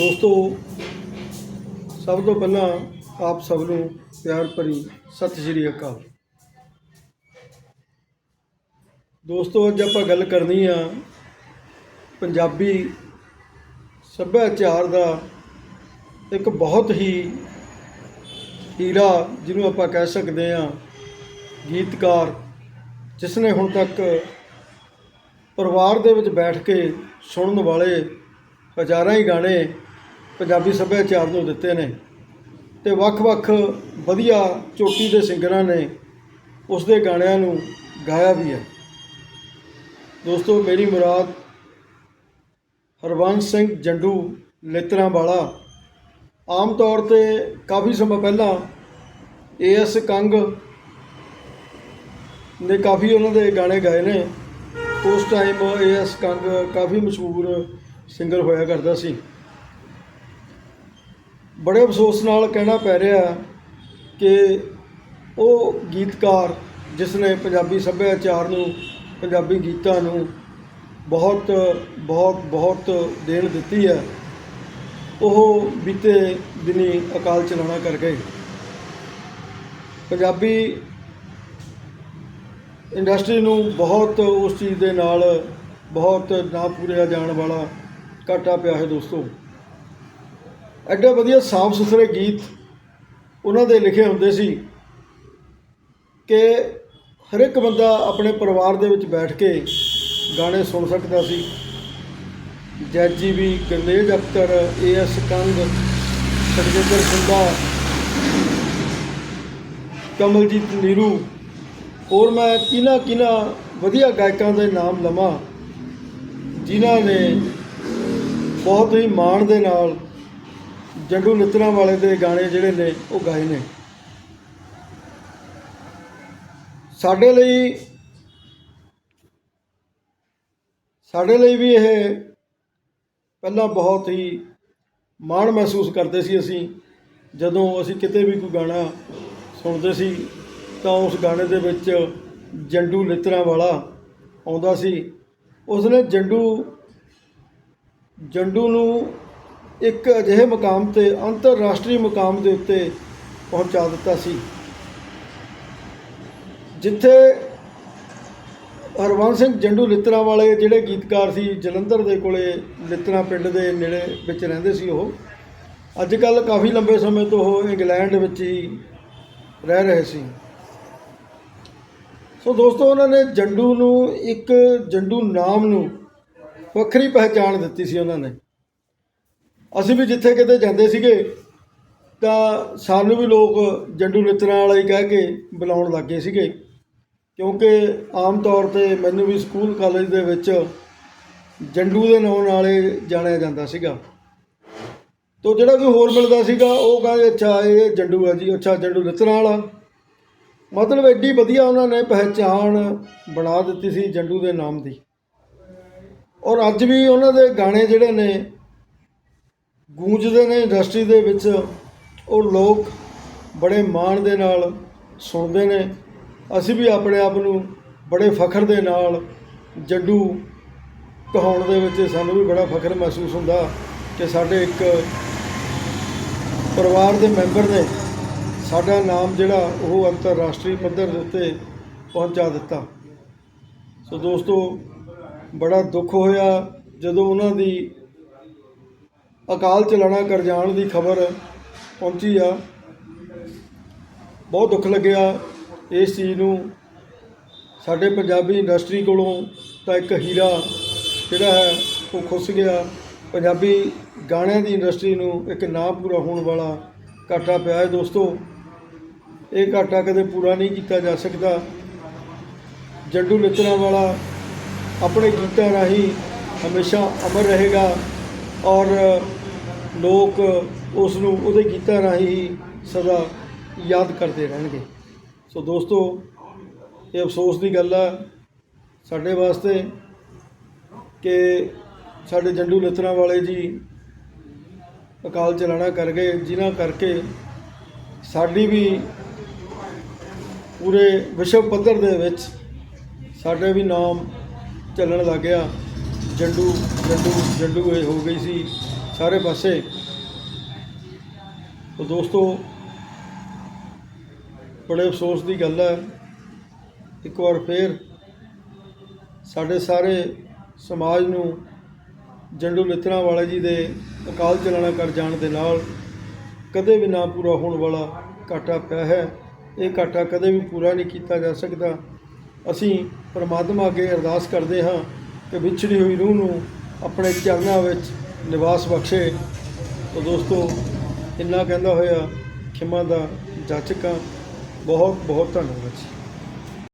ਦੋਸਤੋ, ਸਭ ਤੋਂ ਪਹਿਲਾਂ ਆਪ ਸਭ ਨੂੰ ਪਿਆਰ ਭਰੀ ਸਤਿ ਸ਼੍ਰੀ ਅਕਾਲ। ਦੋਸਤੋ, ਅੱਜ ਆਪਾਂ ਗੱਲ ਕਰਨੀ ਆ ਪੰਜਾਬੀ ਸੱਭਿਆਚਾਰ ਦਾ ਇੱਕ ਬਹੁਤ ਹੀ ਹੀਰਾ ਜਿਹਨੂੰ ਆਪਾਂ ਕਹਿ ਸਕਦੇ ਆ ਗੀਤਕਾਰ, ਜਿਸ ਨੇ ਹੁਣ ਤੱਕ ਪਰਿਵਾਰ ਦੇ ਵਿੱਚ ਬੈਠ ਕੇ ਸੁਣਨ ਵਾਲੇ ਹਜ਼ਾਰਾਂ ਹੀ ਗਾਣੇ ਪੰਜਾਬੀ ਸੱਭਿਆਚਾਰ ਨੂੰ ਦਿੱਤੇ ਨੇ ਤੇ ਵੱਖ-ਵੱਖ ਵਧੀਆ ਚੋਟੀ ਦੇ ਸਿੰਗਰਾਂ ਨੇ ਉਸ ਦੇ ਗਾਣਿਆਂ ਨੂੰ ਗਾਇਆ ਵੀ ਹੈ। ਦੋਸਤੋ, ਮੇਰੀ ਮੁਰਾਦ ਹਰਵੰਸ ਸਿੰਘ ਜੰਡੂ ਲੇਤਰਾਂ ਵਾਲਾ ਆਮ ਤੌਰ ਤੇ ਕਾਫੀ ਸਮਾਂ ਪਹਿਲਾਂ ਏਐਸ ਕੰਗ ਨੇ ਕਾਫੀ ਉਹਨਾਂ ਦੇ ਗਾਣੇ ਗਾਏ ਨੇ। ਉਸ ਟਾਈਮ ਏਐਸ ਕੰਗ ਕਾਫੀ ਮਸ਼ਹੂਰ ਸਿੰਗਰ ਹੋਇਆ ਕਰਦਾ ਸੀ। ਬੜੇ ਅਫਸੋਸ ਨਾਲ ਕਹਿਣਾ ਪੈ ਰਿਹਾ ਕਿ ਉਹ ਗੀਤਕਾਰ ਜਿਸ ਨੇ ਪੰਜਾਬੀ ਸੱਭਿਆਚਾਰ ਨੂੰ, ਪੰਜਾਬੀ ਗੀਤਾਂ ਨੂੰ ਬਹੁਤ ਬਹੁਤ ਬਹੁਤ ਦੇਣ ਦਿੱਤੀ ਹੈ, ਉਹ ਬੀਤੇ ਦਿਨੀ ਅਕਾਲ ਚਲਾਣਾ ਕਰ ਗਏ। ਪੰਜਾਬੀ ਇੰਡਸਟਰੀ ਨੂੰ ਬਹੁਤ ਉਸ ਚੀਜ਼ ਦੇ ਨਾਲ ਬਹੁਤ ਨਾ ਪੂਰਿਆ ਜਾਣ ਵਾਲਾ ਘਾਟਾ ਪਿਆ ਹੈ ਦੋਸਤੋ। ਐਡੇ ਵਧੀਆ ਸਾਫ਼ ਸੁਥਰੇ ਗੀਤ ਉਹਨਾਂ ਦੇ ਲਿਖੇ ਹੁੰਦੇ ਸੀ ਕਿ ਹਰ ਇੱਕ ਬੰਦਾ ਆਪਣੇ ਪਰਿਵਾਰ ਦੇ ਵਿੱਚ ਬੈਠ ਕੇ ਗਾਣੇ ਸੁਣ ਸਕਦਾ ਸੀ। ਜੈਜੀ ਵੀ ਗਰਨੇਜ ਅਖਤਰ ਏ ਏਐਸ ਕੰਗ ਸਰਜਿੰਦਰ ਸਿੰਧਾ ਕਮਲਜੀਤ ਨੀਰੂ, ਹੋਰ ਮੈਂ ਕਿਹਨਾਂ ਕਿਹਨਾਂ ਵਧੀਆ ਗਾਇਕਾਂ ਦੇ ਨਾਮ ਲਵਾਂ, ਜਿਨ੍ਹਾਂ ਨੇ ਬਹੁਤ ਹੀ ਮਾਣ ਦੇ ਨਾਲ ਜੰਡੂ ਨਿਤਰਾਂ ਵਾਲੇ ਦੇ ਗਾਣੇ ਜਿਹੜੇ ਨੇ, ਉਹ ਗਾਏ ਨੇ। ਸਾਡੇ ਲਈ ਸਾਡੇ ਲਈ ਵੀ ਇਹ ਪਹਿਲਾਂ ਬਹੁਤ ਹੀ ਮਾਣ ਮਹਿਸੂਸ ਕਰਦੇ ਸੀ ਅਸੀਂ। ਜਦੋਂ ਅਸੀਂ ਕਿਤੇ ਵੀ ਕੋਈ ਗਾਣਾ ਸੁਣਦੇ ਸੀ, ਤਾਂ ਉਸ ਗਾਣੇ ਦੇ ਵਿੱਚ ਜੰਡੂ ਲਿੱਤਰਾਂ ਵਾਲਾ ਆਉਂਦਾ ਸੀ। ਉਸਨੇ ਜੰਡੂ ਜੰਡੂ ਨੂੰ ਇੱਕ ਅਜਿਹੇ ਮੁਕਾਮ ਤੇ ਅੰਤਰਰਾਸ਼ਟਰੀ ਮੁਕਾਮ ਦੇ ਉੱਤੇ ਪਹੁੰਚਾ ਦਿੱਤਾ ਸੀ, ਜਿੱਥੇ ਹਰਵੰਸ ਸਿੰਘ ਜੰਡੂ ਲਿੱਤਰਾਂ ਵਾਲੇ ਜਿਹੜੇ ਗੀਤਕਾਰ ਸੀ, ਜਲੰਧਰ ਦੇ ਕੋਲੇ ਲਿੱਤਰਾਂ ਪਿੰਡ ਦੇ ਨੇੜੇ ਵਿੱਚ ਰਹਿੰਦੇ ਸੀ ਉਹ। ਅੱਜ ਕੱਲ ਕਾਫੀ ਲੰਬੇ ਸਮੇਂ ਤੋਂ ਉਹ ਇੰਗਲੈਂਡ ਵਿੱਚ ਹੀ ਰਹਿ ਰਹੇ ਸੀ। ਸੋ ਦੋਸਤੋ, ਉਹਨਾਂ ਨੇ ਜੰਡੂ ਨੂੰ ਇੱਕ ਜੰਡੂ ਨਾਮ ਨੂੰ ਵੱਖਰੀ ਪਹਿਚਾਣ ਦਿੱਤੀ ਸੀ ਉਹਨਾਂ ਨੇ। ਅਸੀਂ ਵੀ ਜਿੱਥੇ ਕਿਤੇ ਜਾਂਦੇ ਸੀਗੇ, ਤਾਂ ਸਾਨੂੰ ਵੀ ਲੋਕ ਜੰਡੂ ਲਿੱਤਰਾਂ ਵਾਲਾ ਹੀ ਕਹਿ ਕੇ ਬੁਲਾਉਣ ਲੱਗ ਗਏ ਸੀਗੇ। ਕਿਉਂਕਿ ਆਮ ਤੌਰ ਤੇ ਮੈਨੂੰ ਵੀ ਸਕੂਲ ਕਾਲਜ ਦੇ ਵਿੱਚ ਜੰਡੂ ਦੇ ਨਾਂ ਨਾਲੇ ਜਾਣਿਆ ਜਾਂਦਾ ਸੀਗਾ। ਤੋ ਜਿਹੜਾ ਕੋਈ ਹੋਰ ਮਿਲਦਾ ਸੀਗਾ, ਉਹ ਕਹਿੰਦੇ, ਅੱਛਾ, ਇਹ ਜੰਡੂ ਆ ਜੀ, ਅੱਛਾ, ਜੰਡੂ ਲਿੱਤਰਾਂ ਵਾਲਾ। ਮਤਲਬ ਐਡੀ ਵਧੀਆ ਉਹਨਾਂ ਨੇ ਪਹਿਚਾਣ ਬਣਾ ਦਿੱਤੀ ਸੀ ਜੰਡੂ ਦੇ ਨਾਮ ਦੀ। ਔਰ ਅੱਜ ਵੀ ਉਹਨਾਂ ਦੇ ਗਾਣੇ ਜਿਹੜੇ ਨੇ ਗੂੰਜਦੇ ਨੇ ਇੰਡਸਟਰੀ ਦੇ ਵਿੱਚ। ਉਹ ਲੋਕ ਬੜੇ ਮਾਣ ਦੇ ਨਾਲ ਸੁਣਦੇ ਨੇ। ਅਸੀਂ ਵੀ ਆਪਣੇ ਆਪ ਨੂੰ ਬੜੇ ਫਖਰ ਦੇ ਨਾਲ ਜੱਡੂ ਕਹਾਉਣ ਦੇ ਵਿੱਚ ਸਾਨੂੰ ਵੀ ਬੜਾ ਫਖਰ ਮਹਿਸੂਸ ਹੁੰਦਾ ਕਿ ਸਾਡੇ ਇੱਕ ਪਰਿਵਾਰ ਦੇ ਮੈਂਬਰ ਨੇ ਸਾਡਾ ਨਾਮ ਜਿਹੜਾ ਉਹ ਅੰਤਰਰਾਸ਼ਟਰੀ ਪੱਧਰ ਦੇ ਉੱਤੇ ਪਹੁੰਚਾ ਦਿੱਤਾ। ਸੋ ਦੋਸਤੋ, ਬੜਾ ਦੁੱਖ ਹੋਇਆ ਜਦੋਂ ਉਹਨਾਂ ਦੀ ਅਕਾਲ ਚਲਾਣਾ ਕਰ ਜਾਣ ਦੀ ਖਬਰ ਪਹੁੰਚੀ ਆ। ਬਹੁਤ ਦੁੱਖ ਲੱਗਿਆ ਇਸ ਚੀਜ਼ ਨੂੰ। ਸਾਡੇ ਪੰਜਾਬੀ ਇੰਡਸਟਰੀ ਕੋਲੋਂ ਤਾਂ ਇੱਕ ਹੀਰਾ ਜਿਹੜਾ ਹੈ, ਉਹ ਖੁੱਸ ਗਿਆ। ਪੰਜਾਬੀ ਗਾਣਿਆਂ ਦੀ ਇੰਡਸਟਰੀ ਨੂੰ ਇੱਕ ਨਾ ਪੂਰਾ ਹੋਣ ਵਾਲਾ ਘਾਟਾ ਪਿਆ ਹੈ ਦੋਸਤੋ। ਇਹ ਘਾਟਾ ਕਦੇ ਪੂਰਾ ਨਹੀਂ ਕੀਤਾ ਜਾ ਸਕਦਾ। ਜੱਡੂ ਲਿੱਤਰਾਂ ਵਾਲਾ ਆਪਣੇ ਗੀਤਾਂ ਰਾਹੀਂ ਹਮੇਸ਼ਾ ਅਮਰ ਰਹੇਗਾ ਔਰ ਲੋਕ ਉਸ ਨੂੰ ਉਹਦੇ ਗੀਤਾਂ ਰਾਹੀਂ ਹੀ ਸਦਾ ਯਾਦ ਕਰਦੇ ਰਹਿਣਗੇ। ਸੋ ਦੋਸਤੋ, ਇਹ ਅਫਸੋਸ ਦੀ ਗੱਲ ਆ ਸਾਡੇ ਵਾਸਤੇ ਕਿ ਸਾਡੇ ਜੰਡੂ ਲਿੱਤਰਾਂ ਵਾਲੇ ਜੀ ਅਕਾਲ ਚਲਾਣਾ ਕਰ ਗਏ, ਜਿਨ੍ਹਾਂ ਕਰਕੇ ਸਾਡੀ ਵੀ ਪੂਰੇ ਵਿਸ਼ਵ ਪੱਧਰ ਦੇ ਵਿੱਚ ਸਾਡੇ ਵੀ ਨਾਮ ਚੱਲਣ ਲੱਗ ਗਿਆ। ਜੰਡੂ ਜੰਡੂ ਜੰਡੂ ਇਹ ਹੋ ਗਈ ਸੀ। ਸਾਰੇ ਪਾਸੇ। ਤਾਂ ਦੋਸਤੋ, ਬੜੇ ਅਫਸੋਸ ਦੀ ਗੱਲ ਹੈ। ਇੱਕ ਵਾਰ ਫੇਰ ਸਾਡੇ ਸਾਰੇ ਸਮਾਜ ਨੂੰ ਜੰਡੂ ਲਿੱਤਰਾਂ ਵਾਲੇ ਜੀ ਦੇ ਅਕਾਲ ਚਲਾਣਾ ਕਰ ਜਾਣ ਦੇ ਨਾਲ ਕਦੇ ਵੀ ਨਾ ਪੂਰਾ ਹੋਣ ਵਾਲਾ ਘਾਟਾ ਪਿਆ ਹੈ। ਇਹ ਘਾਟਾ ਕਦੇ ਵੀ ਪੂਰਾ ਨਹੀਂ ਕੀਤਾ ਜਾ ਸਕਦਾ। ਅਸੀਂ ਪਰਮਾਤਮਾ ਅੱਗੇ ਅਰਦਾਸ ਕਰਦੇ ਹਾਂ ਕਿ ਵਿਛੜੀ ਹੋਈ ਰੂਹ ਨੂੰ ਆਪਣੇ ਚਰਨਾਂ ਵਿੱਚ ਨਿਵਾਸ ਬਖਸ਼ੇ। ਤਾਂ ਦੋਸਤੋ ਇੰਨਾ ਕਹਿੰਦਾ ਹੋਇਆ ਖਿਮਾ ਦਾ ਜਾਚਕਾਂ ਬਹੁਤ ਬਹੁਤ ਧੰਨਵਾਦ ਜੀ।